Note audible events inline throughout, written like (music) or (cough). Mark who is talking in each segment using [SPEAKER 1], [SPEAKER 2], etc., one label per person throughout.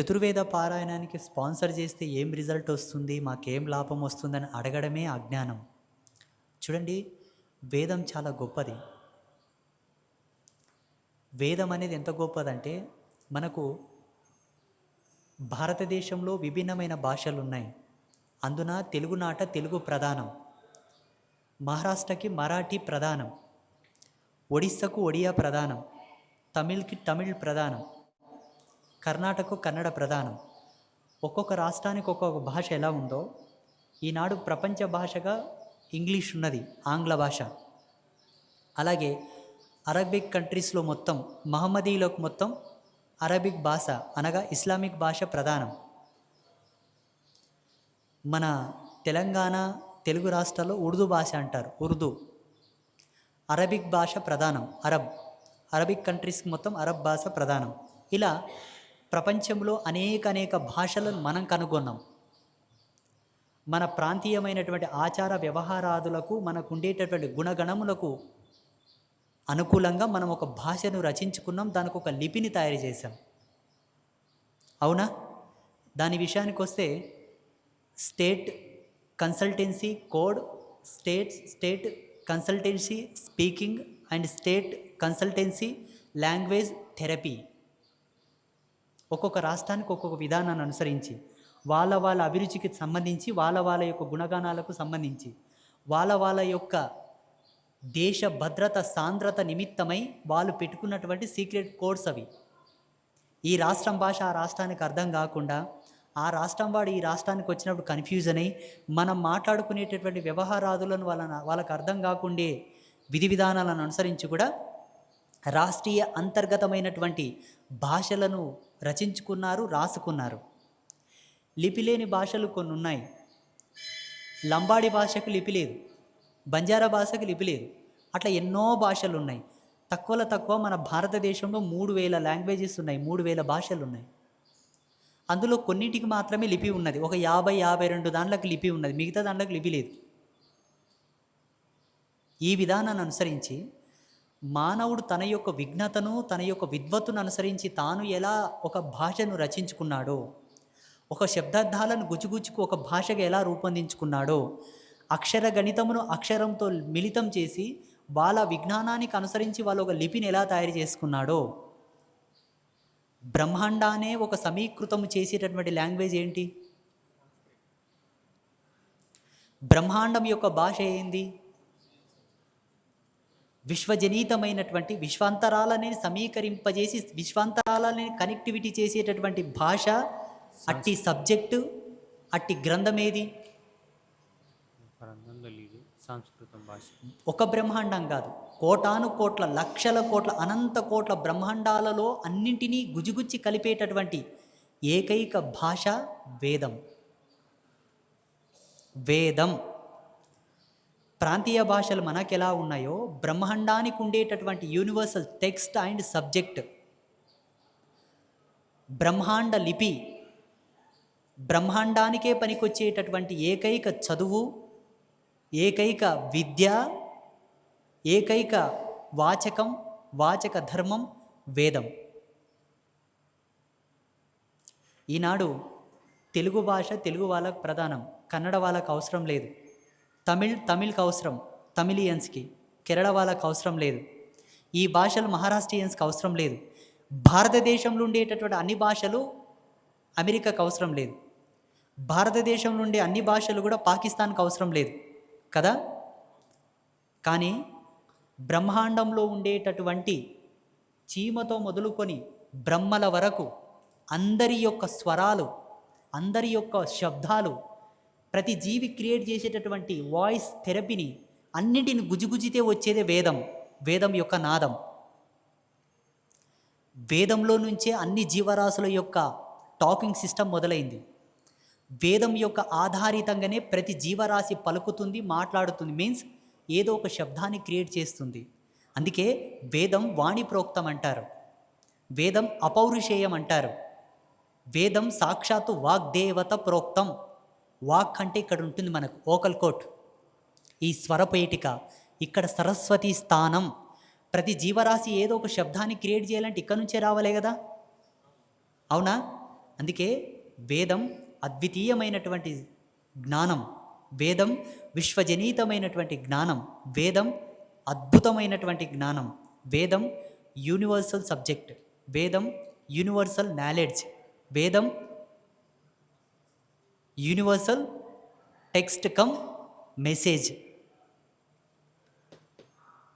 [SPEAKER 1] చతుర్వేద పారాయణానికి sponsor చేస్తే ఏం result వస్తుంది? మాకేం లాభం వస్తుందని అడగడమే అజ్ఞానం. చూడండి వేదం చాలా గొప్పది. వేదం అనేది ఎంత గొప్పదంటే మనకు భారతదేశంలో విభిన్నమైన భాషలు ఉన్నాయి. అందున తెలుగునాట తెలుగు ప్రధానం. మహారాష్ట్రకి మరాఠీ ప్రధానం. ఒడిస్సాకు ఒడియా ప్రధానం. తమిళ్కి తమిళ్ ప్రధానం. కర్ణాటక కన్నడ ప్రధానం. ఒక్కొక్క రాష్ట్రానికి ఒక్కొక్క భాష ఎలా ఉందో ఈనాడు ప్రపంచ భాషగా ఇంగ్లీష్ ఉన్నది ఆంగ్ల భాష. అలాగే అరబిక్ కంట్రీస్లో మొత్తం మహమ్మదీలోకి మొత్తం అరబిక్ భాష అనగా ఇస్లామిక్ భాష ప్రధానం. మన తెలంగాణ తెలుగు రాష్ట్రాల్లో ఉర్దూ భాష అంటారు ఉర్దూ. అరబిక్ భాష ప్రధానం అరబ్. అరబిక్ కంట్రీస్కి మొత్తం అరబ్ భాష ప్రధానం. ఇలా ప్రపంచంలో అనేక అనేక భాషలను మనం కనుగొన్నాం. మన ప్రాంతీయమైనటువంటి ఆచార వ్యవహారాదులకు మనకు ఉండేటటువంటి గుణగణములకు అనుకూలంగా మనం ఒక భాషను రచించుకున్నాం దానికి ఒక లిపిని తయారు చేశాం. అవునా? దాని విషయానికి వస్తే state consultancy code state state consultancy speaking and state consultancy language therapy ఒక్కొక్క రాష్ట్రానికి ఒక్కొక్క విధానాన్ని అనుసరించి వాళ్ళ వాళ్ళ అభిరుచికి సంబంధించి వాళ్ళ వాళ్ళ యొక్క గుణగానాలకు సంబంధించి వాళ్ళ వాళ్ళ యొక్క దేశ భద్రత సాంద్రత నిమిత్తమై వాళ్ళు పెట్టుకున్నటువంటి సీక్రెట్ కోడ్స్ అవి. ఈ రాష్ట్రం భాష ఆ రాష్ట్రానికి అర్థం కాకుండా ఆ రాష్ట్రం వాడు ఈ రాష్ట్రానికి వచ్చినప్పుడు కన్ఫ్యూజన్ అయ్యి మనం మాట్లాడుకునేటటువంటి వ్యవహారాదులను వాళ్ళ వాళ్ళకు అర్థం కాకుండే విధి విధానాలను అనుసరించి కూడా రాష్ట్రీయ అంతర్గతమైనటువంటి భాషలను రచించుకున్నారు రాసుకున్నారు. లిపి లేని భాషలు కొన్ని ఉన్నాయి లంబాడి భాషకు లిపి లేదు. బంజారా భాషకు లిపి లేదు. అట్లా ఎన్నో భాషలు ఉన్నాయి తక్కువలో తక్కువ మన భారతదేశంలో మూడు వేల లాంగ్వేజెస్ ఉన్నాయి. మూడు వేల భాషలు ఉన్నాయి అందులో కొన్నిటికి మాత్రమే లిపి ఉన్నది. ఒక యాభై యాభై రెండు దాంట్లకు లిపి ఉన్నది. మిగతా దాంట్లకు లిపి లేదు. ఈ విధానాన్ని అనుసరించి మానవుడు తన యొక్క విఘ్నతను తన యొక్క విద్వత్తును అనుసరించి తాను ఎలా ఒక భాషను రచించుకున్నాడో ఒక శబ్దార్థాలను గుచ్చుగుచ్చుకు ఒక భాషగా ఎలా రూపొందించుకున్నాడో అక్షర గణితమును అక్షరంతో మిళితం చేసి వాళ్ళ విజ్ఞానానికి అనుసరించి వాళ్ళు ఒక లిపిని ఎలా తయారు చేసుకున్నాడో బ్రహ్మాండానే ఒక సమీకృతం చేసేటటువంటి లాంగ్వేజ్ ఏంటి? బ్రహ్మాండం యొక్క భాష ఏంది? విశ్వజనీతమైనటువంటి విశ్వాంతరాలని సమీకరింపజేసి విశ్వాంతరాలని కనెక్టివిటీ చేసేటటువంటి భాష అట్టి సబ్జెక్టు అట్టి గ్రంథం ఏది
[SPEAKER 2] సంస్కృతం భాష.
[SPEAKER 1] ఒక బ్రహ్మాండం కాదు. కోటాను కోట్ల లక్షల కోట్ల అనంత కోట్ల బ్రహ్మాండాలలో అన్నింటినీ గుజిగుచ్చి కలిపేటటువంటి ఏకైక భాష వేదం. వేదం. ప్రాంతీయ భాషలు మనకు ఎలా ఉన్నాయో బ్రహ్మాండానికి ఉండేటటువంటి యూనివర్సల్ టెక్స్ట్ అండ్ సబ్జెక్ట్ బ్రహ్మాండ లిపి బ్రహ్మాండానికే పనికొచ్చేటటువంటి ఏకైక చదువు ఏకైక విద్య ఏకైక వాచకం వాచక ధర్మం వేదం. ఈనాడు తెలుగు భాష తెలుగు వాళ్ళకు ప్రధానం. కన్నడ వాళ్ళకు అవసరం లేదు. తమిళ్ తమిళ్కి అవసరం తమిళియన్స్కి కేరళ వాళ్ళకు అవసరం లేదు. ఈ భాషలు మహారాష్ట్రియన్స్కి అవసరం లేదు. భారతదేశంలో ఉండేటటువంటి అన్ని భాషలు అమెరికాకు అవసరం లేదు. భారతదేశంలో ఉండే అన్ని భాషలు కూడా పాకిస్తాన్కి అవసరం లేదు. కదా? కానీ బ్రహ్మాండంలో ఉండేటటువంటి చీమతో మొదలుకొని బ్రహ్మల వరకు అందరి యొక్క స్వరాలు అందరి యొక్క శబ్దాలు ప్రతి జీవి క్రియేట్ చేసేటటువంటి వాయిస్ థెరపీని అన్నిటిని గుజిగుజితే వచ్చేదే వేదం వేదం యొక్క నాదం. వేదంలో నుంచే అన్ని జీవరాశుల యొక్క టాకింగ్ సిస్టమ్ మొదలైంది. వేదం యొక్క ఆధారితంగానే ప్రతి జీవరాశి పలుకుతుంది మాట్లాడుతుంది మీన్స్ ఏదో ఒక శబ్దాన్ని క్రియేట్ చేస్తుంది. అందుకే వేదం వాణి ప్రోక్తం అంటారు. వేదం అపౌరుషేయం అంటారు. వేదం సాక్షాత్తు వాగ్దేవత ప్రోక్తం. వాక్ అంటే ఇక్కడ ఉంటుంది మనకు ఓకల్ కోట్. ఈ స్వరపేటిక ఇక్కడ సరస్వతి స్థానం. ప్రతి జీవరాశి ఏదో ఒక శబ్దాన్ని క్రియేట్ చేయాలంటే ఇక్కడ నుంచే రావాలే కదా? అవునా? అందుకే వేదం అద్వితీయమైనటువంటి జ్ఞానం. వేదం విశ్వజనీతమైనటువంటి జ్ఞానం. వేదం అద్భుతమైనటువంటి జ్ఞానం. వేదం యూనివర్సల్ సబ్జెక్ట్. వేదం యూనివర్సల్ నాలెడ్జ్. వేదం యూనివర్సల్ టెక్స్ట్ కమ్ మెసేజ్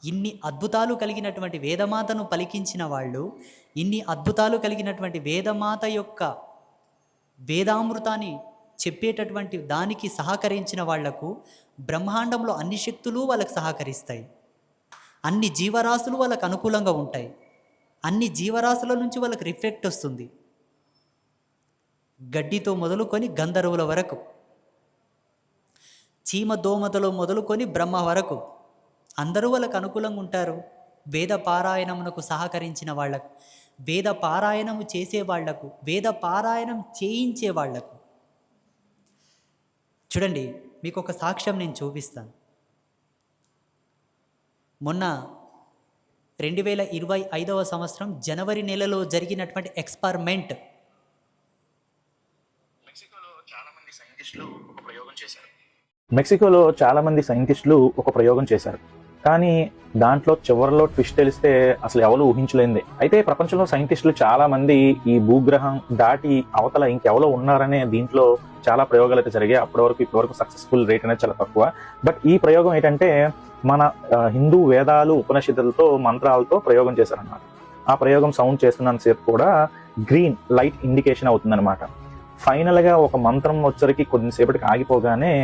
[SPEAKER 1] ఇన్ని అద్భుతాలు కలిగినటువంటి వేదమాతను పలికించిన వాళ్ళు ఇన్ని అద్భుతాలు కలిగినటువంటి వేదమాత యొక్క వేదామృతాన్ని చెప్పేటటువంటి దానికి సహకరించిన వాళ్ళకు బ్రహ్మాండంలో అన్ని శక్తులు వాళ్ళకు సహకరిస్తాయి. అన్ని జీవరాశులు వాళ్ళకు అనుకూలంగా ఉంటాయి. అన్ని జీవరాశుల నుంచి వాళ్ళకి రిఫ్లెక్ట్ వస్తుంది. గడ్డితో మొదలుకొని గంధర్వుల వరకు చీమ దోమతలో మొదలుకొని బ్రహ్మ వరకు అందరూ వాళ్ళకు అనుకూలంగా ఉంటారు. వేద పారాయణమునకు సహకరించిన వాళ్ళకు వేద పారాయణము చేసే వాళ్ళకు వేద పారాయణం చేయించే వాళ్ళకు చూడండి మీకు ఒక సాక్ష్యం నేను చూపిస్తాను. మొన్న రెండు వేల ఇరవై ఐదవ సంవత్సరం జనవరి నెలలో జరిగినటువంటి ఎక్స్పరిమెంట్
[SPEAKER 3] మెక్సికోలో చాలా మంది సైంటిస్టులు ఒక ప్రయోగం చేశారు.
[SPEAKER 4] మెక్సికోలో చాలా మంది సైంటిస్టులు ఒక ప్రయోగం చేశారు. కానీ దాంట్లో చివరిలో ట్విస్ట్ తెలిస్తే అసలు ఎవరు ఊహించలేంది అయితే ప్రపంచంలో సైంటిస్టులు చాలా మంది ఈ భూగ్రహం దాటి అవతల ఇంకెవరో ఉన్నారనే దీంట్లో చాలా ప్రయోగాలు అయితే జరిగాయి. అప్పటి వరకు ఇప్పటి వరకు సక్సెస్ఫుల్ రేట్ అనేది చాలా తక్కువ. బట్ ఈ ప్రయోగం ఏంటంటే మన హిందూ వేదాలు ఉపనిషత్తులతో మంత్రాలతో ప్రయోగం చేశారన్నమాట. ఆ ప్రయోగం సౌండ్ చేస్తున్నంతసేపు కూడా గ్రీన్ లైట్ ఇండికేషన్ అవుతుందన్నమాట. ఫైనల్గా ఒక మంత్రం వచ్చరికి కొద్దిసేపటికి ఆగిపోగానే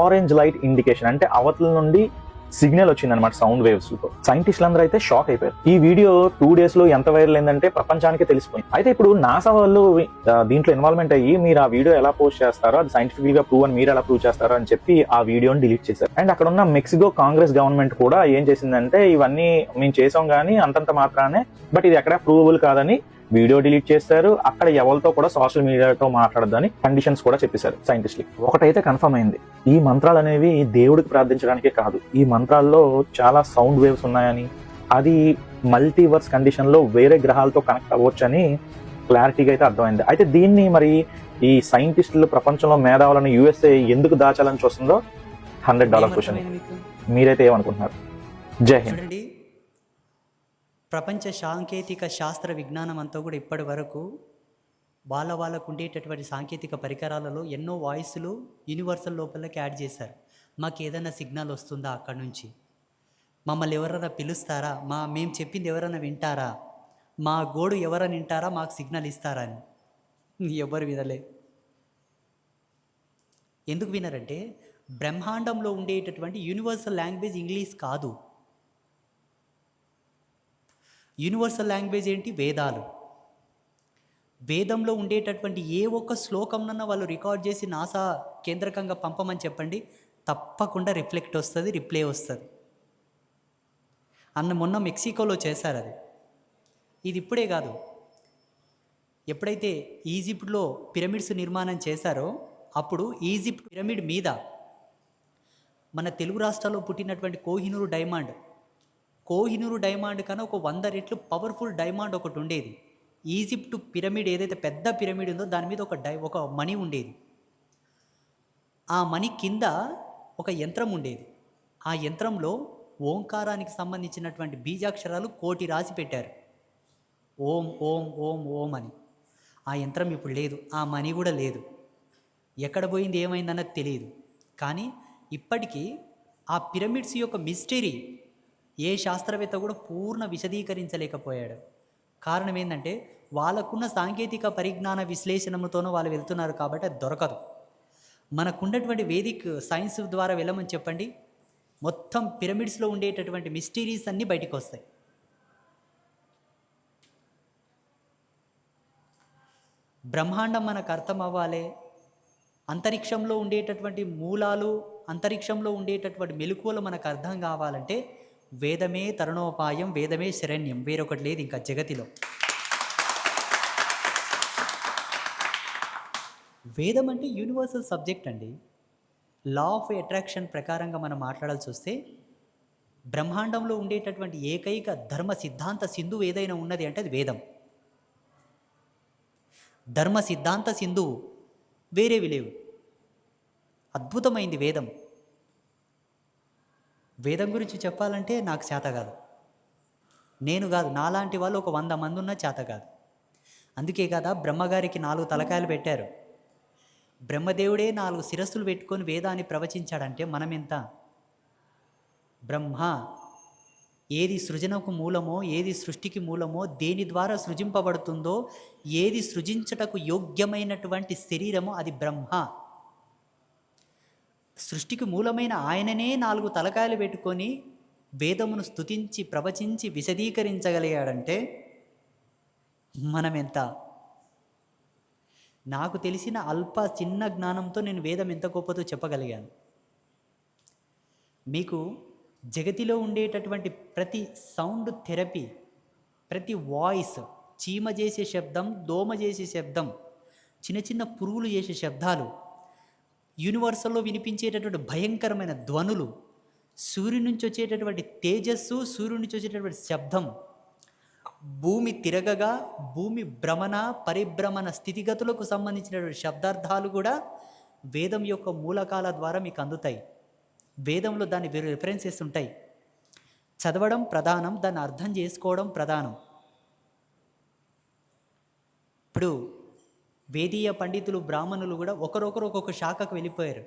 [SPEAKER 4] ఆరెంజ్ లైట్ ఇండికేషన్ అంటే అవతల నుండి సిగ్నల్ వచ్చింది అనమాట సౌండ్ వేవ్స్తో. సైంటిస్టులు అందరూ అయితే షాక్ అయిపోయారు. ఈ వీడియో టూ డేస్లో ఎంత వైరల్ అయిందంటే ప్రపంచానికి తెలిసిపోయింది. అయితే ఇప్పుడు నాసా వాళ్ళు దీంట్లో ఇన్వాల్వ్మెంట్ అయ్యి మీరు ఆ వీడియో ఎలా పోస్ట్ చేస్తారో అది సైంటిఫిక్గా ప్రూవ్ అని మీరు ఎలా ప్రూవ్ చేస్తారో అని చెప్పి ఆ వీడియోని డిలీట్ చేశారు. అండ్ అక్కడ ఉన్న మెక్సికో కాంగ్రెస్ గవర్నమెంట్ కూడా ఏం చేసిందంటే ఇవన్నీ మేము చేసాం కానీ అంతంత మాత్రానే బట్ ఇది ఎక్కడ ప్రూవబుల్ కాదని వీడియో డిలీట్ చేశారు. అక్కడ ఎవరితో కూడా సోషల్ మీడియాతో మాట్లాడదని కండిషన్స్ కూడా చెప్పేశారు సైంటిస్టులు. ఒకటైతే కన్ఫర్మ్ అయింది. ఈ మంత్రాలు అనేవి దేవుడికి ప్రార్థించడానికే కాదు. ఈ మంత్రాల్లో చాలా సౌండ్ వేవ్స్ ఉన్నాయని అది మల్టీవర్స్ కండిషన్లో వేరే గ్రహాలతో కనెక్ట్ అవ్వచ్చని క్లారిటీగా అయితే అర్థమైంది. అయితే దీన్ని మరి ఈ సైంటిస్టులు ప్రపంచంలో మేధావులను యుఎస్ఏ ఎందుకు దాచాలని చూస్తుందో హండ్రెడ్ డాలర్ క్వశ్చన్ మీరైతే ఏమనుకుంటున్నారు? జై హింద్.
[SPEAKER 1] ప్రపంచ సాంకేతిక శాస్త్ర విజ్ఞానం అంతా కూడా ఇప్పటి వరకు వాళ్ళ వాళ్ళకు ఉండేటటువంటి సాంకేతిక పరికరాలలో ఎన్నో వాయిస్లు యూనివర్సల్ లోపలికి యాడ్ చేశారు. మాకు ఏదైనా సిగ్నల్ వస్తుందా అక్కడ నుంచి? మమ్మల్ని ఎవరైనా పిలుస్తారా? మా మేము చెప్పింది ఎవరైనా వింటారా? మా గోడు ఎవరైనా వింటారా? మాకు సిగ్నల్ ఇస్తారా అని. (laughs) ఎవరు వినలే. ఎందుకు వినరంటే బ్రహ్మాండంలో ఉండేటటువంటి యూనివర్సల్ లాంగ్వేజ్ ఇంగ్లీష్ కాదు. యూనివర్సల్ లాంగ్వేజ్ ఏంటి? వేదాలు. వేదంలో ఉండేటటువంటి ఏ ఒక్క శ్లోకంనన్నా వాళ్ళు రికార్డ్ చేసి నాసా కేంద్రకంగా పంపమని చెప్పండి తప్పకుండా రిఫ్లెక్ట్ వస్తుంది రిప్లై వస్తుంది. అన్న మొన్న మెక్సికోలో చేశారు అది. ఇది ఇప్పుడే కాదు. ఎప్పుడైతే ఈజిప్ట్లో పిరమిడ్స్ నిర్మాణం చేశారో అప్పుడు ఈజిప్ట్ పిరమిడ్ మీద మన తెలుగు రాష్ట్రాల్లో పుట్టినటువంటి కోహినూరు డైమండ్ కోహినూరు డైమండ్ కన్నా ఒక వంద రెట్లు పవర్ఫుల్ డైమండ్ ఒకటి ఉండేది. ఈజిప్ట్ పిరమిడ్ ఏదైతే పెద్ద పిరమిడ్ ఉందో దాని మీద ఒక డై ఒక మణి ఉండేది. ఆ మణి కింద ఒక యంత్రం ఉండేది. ఆ యంత్రంలో ఓంకారానికి సంబంధించినటువంటి బీజాక్షరాలు కోటి రాసి పెట్టారు. ఓం ఓం ఓం ఓం అని. ఆ యంత్రం ఇప్పుడు లేదు ఆ మనీ కూడా లేదు. ఎక్కడ పోయింది ఏమైందన్నది తెలియదు కానీ ఇప్పటికీ ఆ పిరమిడ్స్ యొక్క మిస్టరీ ఏ శాస్త్రవేత్త కూడా పూర్ణ విశదీకరించలేకపోయాడు. కారణం ఏంటంటే వాళ్ళకున్న సాంకేతిక పరిజ్ఞాన విశ్లేషణతోనూ వాళ్ళు వెళ్తున్నారు కాబట్టి అది దొరకదు. మనకున్నటువంటి వేదిక్ సైన్స్ ద్వారా వెళ్ళమని చెప్పండి మొత్తం పిరమిడ్స్లో ఉండేటటువంటి మిస్టరీస్ అన్నీ బయటికి వస్తాయి బ్రహ్మాండం మనకు అర్థం అవ్వాలి అంతరిక్షంలో ఉండేటటువంటి మూలాలు అంతరిక్షంలో ఉండేటటువంటి మెలకువలు మనకు అర్థం కావాలంటే వేదమే తరుణోపాయం వేదమే శరణ్యం. వేరొకటి లేదు ఇంకా జగతిలో. వేదం అంటే యూనివర్సల్ సబ్జెక్ట్ అండి. లా ఆఫ్ అట్రాక్షన్ ప్రకారంగా మనం మాట్లాడాల్సి వస్తే బ్రహ్మాండంలో ఉండేటటువంటి ఏకైక ధర్మ సిద్ధాంత సింధు ఏదైనా ఉన్నది అంటే అది వేదం. ధర్మ సిద్ధాంత సింధువు వేరేవి లేవు. అద్భుతమైంది వేదం. వేదం గురించి చెప్పాలంటే నాకు చేత కాదు. నేను కాదు నాలాంటి వాళ్ళు ఒక వంద మంది ఉన్న చేత కాదు. అందుకే కదా బ్రహ్మగారికి నాలుగు తలకాయలు పెట్టారు. బ్రహ్మదేవుడే నాలుగు శిరస్సులు పెట్టుకొని వేదాన్ని ప్రవచించాడంటే మనం ఎంత? బ్రహ్మ ఏది సృజనకు మూలమో ఏది సృష్టికి మూలమో దేని ద్వారా సృజింపబడుతుందో ఏది సృజించటకు యోగ్యమైనటువంటి శరీరమో అది బ్రహ్మ. సృష్టికి మూలమైన ఆయననే నాలుగు తలకాయలు పెట్టుకొని వేదమును స్తుతించి ప్రవచించి విశదీకరించగలిగాడంటే మనం ఎంత నాకు తెలిసిన అల్ప చిన్న జ్ఞానంతో నేను వేదం ఎంత గొప్పదో చెప్పగలిగాను. మీకు జగతిలో ఉండేటటువంటి ప్రతి సౌండ్ థెరపీ ప్రతి వాయిస్ చీమ చేసే శబ్దం దోమ చేసే శబ్దం చిన్న చిన్న పురుగులు చేసే శబ్దాలు యూనివర్సల్లో వినిపించేటటువంటి భయంకరమైన ధ్వనులు సూర్యుని నుంచి వచ్చేటటువంటి తేజస్సు సూర్యుని నుంచి వచ్చేటటువంటి శబ్దం భూమి తిరగగా భూమి భ్రమణ పరిభ్రమణ స్థితిగతులకు సంబంధించినటువంటి శబ్దార్థాలు కూడా వేదం యొక్క మూలకాల ద్వారా మీకు అందుతాయి. వేదంలో దాని రిఫరెన్సెస్ ఉంటాయి. చదవడం ప్రధానం దాన్ని అర్థం చేసుకోవడం ప్రధానం. ఇప్పుడు వేదీయ పండితులు బ్రాహ్మణులు కూడా ఒకరొకరు ఒక్కొక్క శాఖకు వెళ్ళిపోయారు.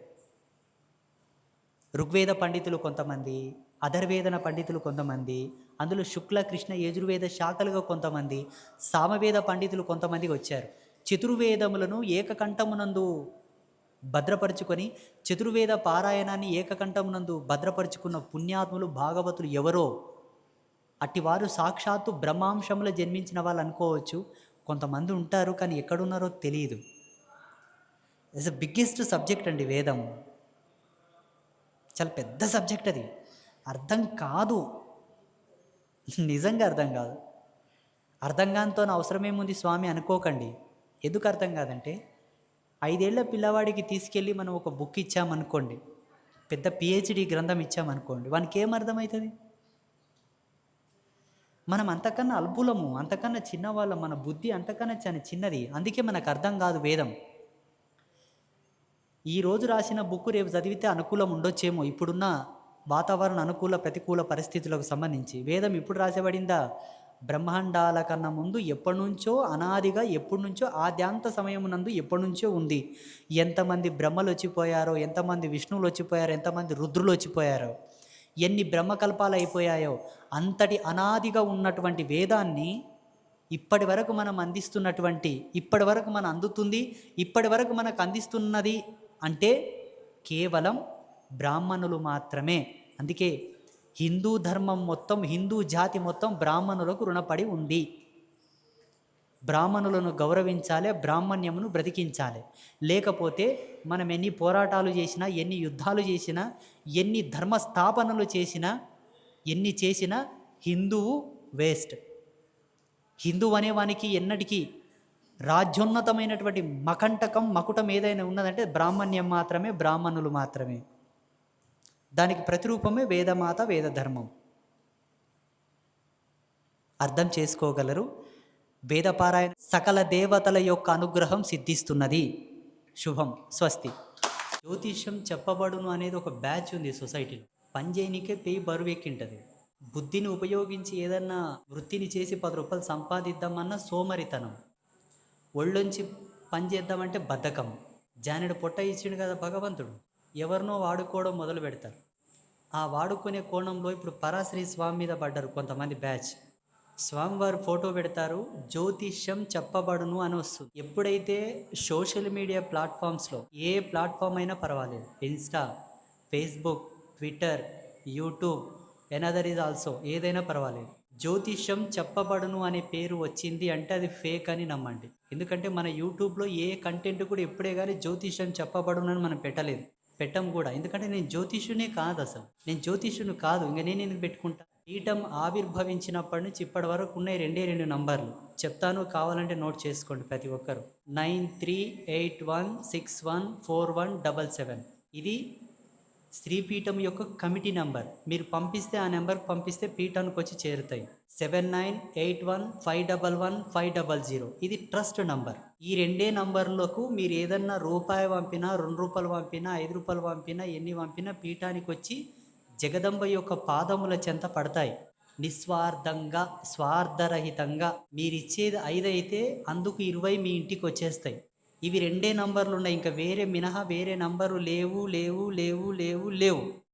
[SPEAKER 1] ఋగ్వేద పండితులు కొంతమంది అధర్వేదన పండితులు కొంతమంది అందులో శుక్ల కృష్ణ యజుర్వేద శాఖలుగా కొంతమంది సామవేద పండితులు కొంతమందికి వచ్చారు. చతుర్వేదములను ఏకకంఠమునందు భద్రపరుచుకొని చతుర్వేద పారాయణాన్ని ఏకకంఠమునందు భద్రపరుచుకున్న పుణ్యాత్ములు భాగవతులు ఎవరో అట్టివారు సాక్షాత్తు బ్రహ్మాంశంలో జన్మించిన వాళ్ళు అనుకోవచ్చు. కొంతమంది ఉంటారు కానీ ఎక్కడున్నారో తెలియదు. ఇట్స్ ద బిగ్గెస్ట్ సబ్జెక్ట్ అండి వేదం. చాలా పెద్ద సబ్జెక్ట్ అది. అర్థం కాదు. నిజంగా అర్థం కాదు. అర్థం కానితో అవసరమేముంది స్వామి అనుకోకండి. ఎందుకు అర్థం కాదంటే ఐదేళ్ళ పిల్లవాడికి తీసుకెళ్ళి మనం ఒక బుక్ ఇచ్చామనుకోండి పెద్ద పిహెచ్డి గ్రంథం ఇచ్చామనుకోండి వానికి ఏం అర్థమవుతుంది? మనం అంతకన్నా అల్పులము అంతకన్నా చిన్నవాళ్ళం మన బుద్ధి అంతకన్నా చాలా చిన్నది. అందుకే మనకు అర్థం కాదు వేదం. ఈ రోజు రాసిన బుక్ రేపు చదివితే అనుకూలం ఉండొచ్చేమో. ఇప్పుడున్న వాతావరణ అనుకూల ప్రతికూల పరిస్థితులకు సంబంధించి. వేదం ఇప్పుడు రాసేబడిందా బ్రహ్మాండాల కన్నా ముందు ఎప్పటి నుంచో అనాదిగా ఎప్పటి నుంచో ఆద్యాంత సమయం నందు ఎప్పటి నుంచో ఉంది. ఎంతమంది బ్రహ్మలు వచ్చిపోయారో ఎంతమంది విష్ణువులు వచ్చిపోయారో ఎంతమంది రుద్రులు వచ్చిపోయారో ఎన్ని బ్రహ్మకల్పాలు అయిపోయాయో అంతటి అనాదిగా ఉన్నటువంటి వేదాన్ని ఇప్పటి వరకు మనం అందిస్తున్నటువంటి ఇప్పటి వరకు మనం అందుతుంది ఇప్పటి వరకు మనకు అందిస్తున్నది అంటే కేవలం బ్రాహ్మణులు మాత్రమే. అందుకే హిందూ ధర్మం మొత్తం హిందూ జాతి మొత్తం బ్రాహ్మణులకు రుణపడి ఉంది. బ్రాహ్మణులను గౌరవించాలి బ్రాహ్మణ్యమును బ్రతికించాలి. లేకపోతే మనం ఎన్ని పోరాటాలు చేసినా ఎన్ని యుద్ధాలు చేసినా ఎన్ని ధర్మ స్థాపనలు చేసినా ఎన్ని చేసినా హిందువు వేస్ట్. హిందువు అనేవానికి ఎన్నటికీ రాజ్యోన్నతమైనటువంటి మకంటకం మకుటం ఏదైనా ఉన్నదంటే బ్రాహ్మణ్యం మాత్రమే బ్రాహ్మణులు మాత్రమే. దానికి ప్రతిరూపమే వేదమాత వేదధర్మం. అర్థం చేసుకోగలరు? వేదపారాయణ సకల దేవతల యొక్క అనుగ్రహం సిద్ధిస్తున్నది. శుభం స్వస్తి. జ్యోతిష్యం చెప్పబడును అనేది ఒక బ్యాచ్ ఉంది సొసైటీలో. పనిచేయనికే పేయి బరువు ఎక్కింటది బుద్ధిని ఉపయోగించి ఏదన్నా వృత్తిని చేసి పది రూపాయలు సంపాదిద్దామన్న సోమరితనం. ఒళ్ళొంచి పని చేద్దామంటే బద్ధకం. జానుడు పొట్ట ఇచ్చిండు కదా భగవంతుడు. ఎవరినో వాడుకోవడం మొదలు పెడతారు ఆ వాడుకునే కోణంలో ఇప్పుడు పరాశ్రీ స్వామి మీద పడ్డారు కొంతమంది బ్యాచ్. స్వామివారు ఫోటో పెడతారు జ్యోతిష్యం చెప్పబడును అని వస్తుంది. ఎప్పుడైతే సోషల్ మీడియా ప్లాట్ఫామ్స్లో ఏ ప్లాట్ఫామ్ అయినా పర్వాలేదు. Insta Facebook Twitter YouTube another is also ఏదైనా పర్వాలేదు. జ్యోతిష్యం చెప్పబడును అనే పేరు వచ్చింది అంటే అది ఫేక్ అని నమ్మండి. ఎందుకంటే మన యూట్యూబ్లో ఏ కంటెంట్ కూడా ఎప్పుడే కానీ జ్యోతిష్యం చెప్పబడును అని మనం పెట్టలేదు. పెట్టం కూడా. ఎందుకంటే నేను జ్యోతిష్యునే కాదు అసలు. నేను జ్యోతిష్యుని కాదు. ఇంకా నేను ఎందుకు పెట్టుకుంటా? పీఠం ఆవిర్భవించినప్పటి నుంచి ఇప్పటి వరకు ఉన్నాయి రెండే రెండు నంబర్లు. చెప్తాను కావాలంటే నోట్ చేసుకోండి ప్రతి ఒక్కరు. Nine three eight one six one four one double seven. ఇది శ్రీపీఠం యొక్క కమిటీ నంబర్. మీరు పంపిస్తే ఆ నెంబర్ పంపిస్తే పీఠానికి వచ్చి చేరుతాయి. Seven nine eight one five double one five double zero. ఇది ట్రస్ట్ నంబర్. ఈ రెండే నంబర్లకు మీరు ఏదన్నా రూపాయి పంపినా రెండు రూపాయలు పంపినా ఐదు రూపాయలు పంపినా ఎన్ని పంపినా పీఠానికి వచ్చి జగదంబ యొక్క పాదముల చెంత పడతాయి. నిస్వార్థంగా స్వార్థరహితంగా మీరిచ్చేది ఐదు అయితే అందుకు ఇరవై మీ ఇంటికి వచ్చేస్తాయి ఇవి రెండే నంబర్లు ఉన్నాయి. ఇంకా వేరే మినహా వేరే నంబరు లేవు లేవు లేవు లేవు లేవు.